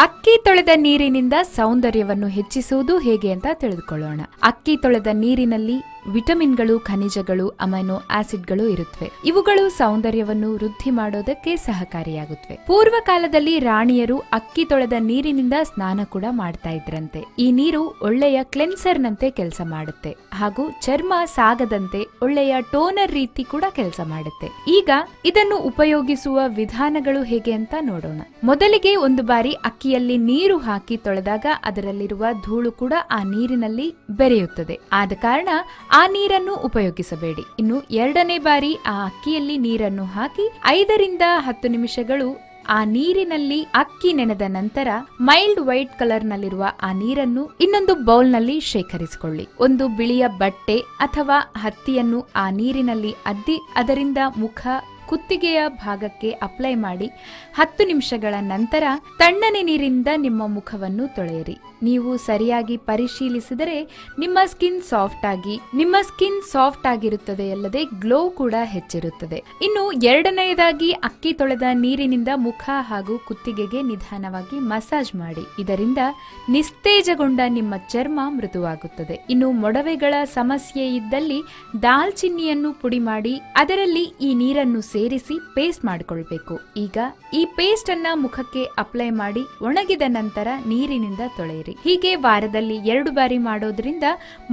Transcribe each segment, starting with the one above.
ಅಕ್ಕಿ ತೊಳೆದ ನೀರಿನಿಂದ ಸೌಂದರ್ಯವನ್ನು ಹೆಚ್ಚಿಸುವುದು ಹೇಗೆ ಅಂತ ತಿಳಿದುಕೊಳ್ಳೋಣ. ಅಕ್ಕಿ ತೊಳೆದ ನೀರಿನಲ್ಲಿ ವಿಟಮಿನ್ಗಳು, ಖನಿಜಗಳು, ಅಮೈನೋ ಆಸಿಡ್ಗಳು ಇರುತ್ತವೆ. ಇವುಗಳು ಸೌಂದರ್ಯವನ್ನು ವೃದ್ಧಿ ಮಾಡೋದಕ್ಕೆ ಸಹಕಾರಿಯಾಗುತ್ತವೆ. ಪೂರ್ವ ಕಾಲದಲ್ಲಿ ರಾಣಿಯರು ಅಕ್ಕಿ ತೊಳೆದ ನೀರಿನಿಂದ ಸ್ನಾನ ಕೂಡ ಮಾಡ್ತಾ ಇದ್ರಂತೆ. ಈ ನೀರು ಒಳ್ಳೆಯ ಕ್ಲೆನ್ಸರ್ನಂತೆ ಕೆಲಸ ಮಾಡುತ್ತೆ. ಹಾಗೂ ಚರ್ಮ ಸಾಗದಂತೆ ಒಳ್ಳೆಯ ಟೋನರ್ ರೀತಿ ಕೂಡ ಕೆಲಸ ಮಾಡುತ್ತೆ. ಈಗ ಇದನ್ನು ಉಪಯೋಗಿಸುವ ವಿಧಾನಗಳು ಹೇಗೆ ಅಂತ ನೋಡೋಣ. ಮೊದಲಿಗೆ ಒಂದು ಬಾರಿ ಅಕ್ಕಿಯಲ್ಲಿ ನೀರು ಹಾಕಿ ತೊಳೆದಾಗ ಅದರಲ್ಲಿರುವ ಧೂಳು ಕೂಡ ಆ ನೀರಿನಲ್ಲಿ ಬೆರೆಯುತ್ತದೆ. ಆದ ಕಾರಣ ಆ ನೀರನ್ನು ಉಪಯೋಗಿಸಬೇಡಿ. ಇನ್ನು ಎರಡನೇ ಬಾರಿ ಆ ಅಕ್ಕಿಯಲ್ಲಿ ನೀರನ್ನು ಹಾಕಿ ಐದರಿಂದ ಹತ್ತು ನಿಮಿಷಗಳು ಆ ನೀರಿನಲ್ಲಿ ಅಕ್ಕಿ ನೆನೆದ ನಂತರ ಮೈಲ್ಡ್ ವೈಟ್ ಕಲರ್ ನಲ್ಲಿರುವ ಆ ನೀರನ್ನು ಇನ್ನೊಂದು ಬೌಲ್ನಲ್ಲಿ ಶೇಖರಿಸಿಕೊಳ್ಳಿ. ಒಂದು ಬಿಳಿಯ ಬಟ್ಟೆ ಅಥವಾ ಹತ್ತಿಯನ್ನು ಆ ನೀರಿನಲ್ಲಿ ಅದ್ದಿ ಅದರಿಂದ ಮುಖ ಕುತ್ತಿಗೆಯ ಭಾಗಕ್ಕೆ ಅಪ್ಲೈ ಮಾಡಿ ಹತ್ತು ನಿಮಿಷಗಳ ನಂತರ ತಣ್ಣನೆ ನೀರಿಂದ ನಿಮ್ಮ ಮುಖವನ್ನು ತೊಳೆಯಿರಿ. ನೀವು ಸರಿಯಾಗಿ ಪರಿಶೀಲಿಸಿದರೆ ನಿಮ್ಮ ಸ್ಕಿನ್ ಸಾಫ್ಟ್ ಆಗಿ, ನಿಮ್ಮ ಸ್ಕಿನ್ ಸಾಫ್ಟ್ ಆಗಿರುತ್ತದೆ ಅಲ್ಲದೆ ಗ್ಲೋ ಕೂಡ ಹೆಚ್ಚಿರುತ್ತದೆ. ಇನ್ನು ಎರಡನೆಯದಾಗಿ ಅಕ್ಕಿ ತೊಳೆದ ನೀರಿನಿಂದ ಮುಖ ಹಾಗೂ ಕುತ್ತಿಗೆಗೆ ನಿಧಾನವಾಗಿ ಮಸಾಜ್ ಮಾಡಿ. ಇದರಿಂದ ನಿಸ್ತೇಜಗೊಂಡ ನಿಮ್ಮ ಚರ್ಮ ಮೃದುವಾಗುತ್ತದೆ. ಇನ್ನು ಮೊಡವೆಗಳ ಸಮಸ್ಯೆ ಇದ್ದಲ್ಲಿ ದಾಲ್ಚಿನ್ನಿಯನ್ನು ಪುಡಿ ಮಾಡಿ, ಅದರಲ್ಲಿ ಈ ನೀರನ್ನು ಸೇರಿಸಿ ಪೇಸ್ಟ್ ಮಾಡಿಕೊಳ್ಬೇಕು. ಈಗ ಈ ಪೇಸ್ಟ್ ಅನ್ನ ಮುಖಕ್ಕೆ ಅಪ್ಲೈ ಮಾಡಿ ಒಣಗಿದ ನಂತರ ನೀರಿನಿಂದ ತೊಳೆಯಿರಿ. ಹೀಗೆ ವಾರದಲ್ಲಿ ಎರಡು ಬಾರಿ ಮಾಡೋದ್ರಿಂದ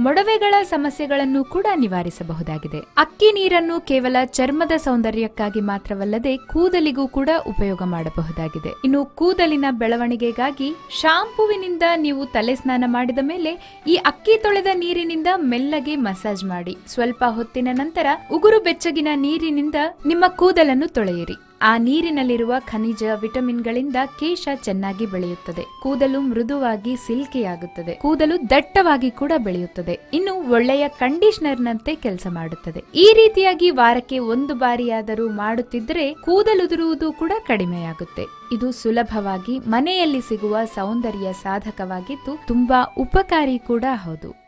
ಮೊಡವೆಗಳ ಸಮಸ್ಯೆಗಳನ್ನು ಕೂಡ ನಿವಾರಿಸಬಹುದಾಗಿದೆ. ಅಕ್ಕಿ ನೀರನ್ನು ಕೇವಲ ಚರ್ಮದ ಸೌಂದರ್ಯಕ್ಕಾಗಿ ಮಾತ್ರವಲ್ಲದೆ ಕೂದಲಿಗೂ ಕೂಡ ಉಪಯೋಗ ಮಾಡಬಹುದಾಗಿದೆ. ಇನ್ನು ಕೂದಲಿನ ಬೆಳವಣಿಗೆಗಾಗಿ ಶಾಂಪುವಿನಿಂದ ನೀವು ತಲೆ ಸ್ನಾನ ಮಾಡಿದ ಮೇಲೆ ಈ ಅಕ್ಕಿ ತೊಳೆದ ನೀರಿನಿಂದ ಮೆಲ್ಲಗೆ ಮಸಾಜ್ ಮಾಡಿ. ಸ್ವಲ್ಪ ಹೊತ್ತಿನ ನಂತರ ಉಗುರು ಬೆಚ್ಚಗಿನ ನೀರಿನಿಂದ ನಿಮ್ಮ ಕೂದಲನ್ನು ತೊಳೆಯಿರಿ. ಆ ನೀರಿನಲ್ಲಿರುವ ಖನಿಜ ವಿಟಮಿನ್ಗಳಿಂದ ಕೇಶ ಚೆನ್ನಾಗಿ ಬೆಳೆಯುತ್ತದೆ. ಕೂದಲು ಮೃದುವಾಗಿ ಸಿಲ್ಕಿಯಾಗುತ್ತದೆ. ಕೂದಲು ದಟ್ಟವಾಗಿ ಕೂಡ ಬೆಳೆಯುತ್ತದೆ. ಇನ್ನು ಒಳ್ಳೆಯ ಕಂಡೀಷನರ್ನಂತೆ ಕೆಲಸ ಮಾಡುತ್ತದೆ. ಈ ರೀತಿಯಾಗಿ ವಾರಕ್ಕೆ ಒಂದು ಬಾರಿಯಾದರೂ ಮಾಡುತ್ತಿದ್ದರೆ ಕೂದಲುದುರುವುದು ಕೂಡ ಕಡಿಮೆಯಾಗುತ್ತೆ. ಇದು ಸುಲಭವಾಗಿ ಮನೆಯಲ್ಲಿ ಸಿಗುವ ಸೌಂದರ್ಯ ಸಾಧಕವಾಗಿದ್ದು ತುಂಬಾ ಉಪಕಾರಿ ಕೂಡ ಹೌದು.